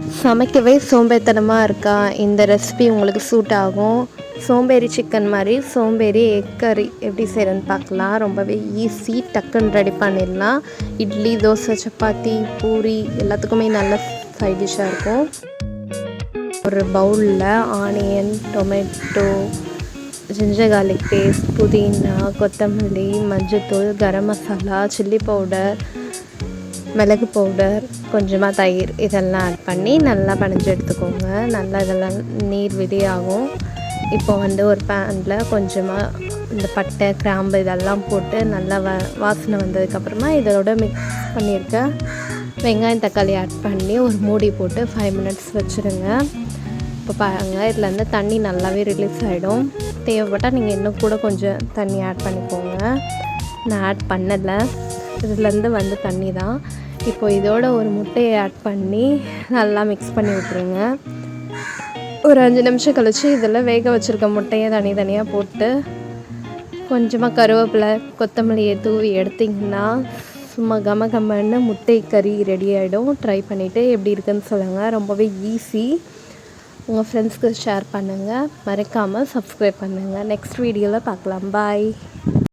சமைக்கவே சோம்பேறித்தனமாக இருக்கா? இந்த ரெசிபி உங்களுக்கு சூட் ஆகும். சோம்பேறி சிக்கன் மாதிரி சோம்பேறி எக் கறி எப்படி செய்கிறேன்னு பார்க்கலாம். ரொம்பவே ஈஸி டக்குன்னு ரெடி பண்ணிடலாம். இட்லி தோசை சப்பாத்தி பூரி எல்லாத்துக்குமே நல்ல சைட் டிஷ்ஷாக இருக்கும். ஒரு பவுலில் onion tomato ginger garlic paste புதினா கொத்தமல்லி மஞ்சத்தூள் கரம் மசாலா சில்லி பவுடர் மிளகு பவுடர் கொஞ்சமாக தயிர் இதெல்லாம் ஆட் பண்ணி நல்லா பனைஞ்சு எடுத்துக்கோங்க. நல்லா இதெல்லாம் நீர் விதியாகும். இப்போ வந்து ஒரு பேனில் கொஞ்சமாக இந்த பட்டை கிராம்பு இதெல்லாம் போட்டு நல்லா வ வாசனை வந்ததுக்கப்புறமா இதோட மிக்ஸ் பண்ணியிருக்க. வெங்காயம் தக்காளி ஆட் பண்ணி ஒரு மூடி போட்டு ஃபைவ் மினிட்ஸ் வச்சுருங்க. இப்போ பாருங்கள் இதுலேருந்து தண்ணி நல்லாவே ரிலீஸ் ஆகிடும் தேவைப்பட்டால் நீங்கள் இன்னும் கூட கொஞ்சம் தண்ணி ஆட் பண்ணிக்கோங்க. நான் ஆட் பண்ணலை. இதுலேருந்து வந்த தண்ணி தான். இப்போ இதோட ஒரு முட்டையை ஆட் பண்ணி நல்லா மிக்ஸ் பண்ணி விட்ருங்க ஒரு அஞ்சு நிமிஷம் கழித்து இதில் வேக வச்சுருக்க முட்டையை தனித்தனியாக போட்டு கொஞ்சமாக கருவேப்பிலை கொத்தமல்லியை தூவி எடுத்திங்கன்னா சும்மா கம கமன்னு முட்டை கறி ரெடி ஆகிடும் ட்ரை பண்ணிவிட்டு எப்படி இருக்குன்னு சொல்லுங்கள் ரொம்பவே ஈஸி உங்கள் ஃப்ரெண்ட்ஸ்க்கு ஷேர் பண்ணுங்கள் மறக்காமல் சப்ஸ்கிரைப் பண்ணுங்கள் நெக்ஸ்ட் வீடியோவில் பார்க்கலாம். பாய்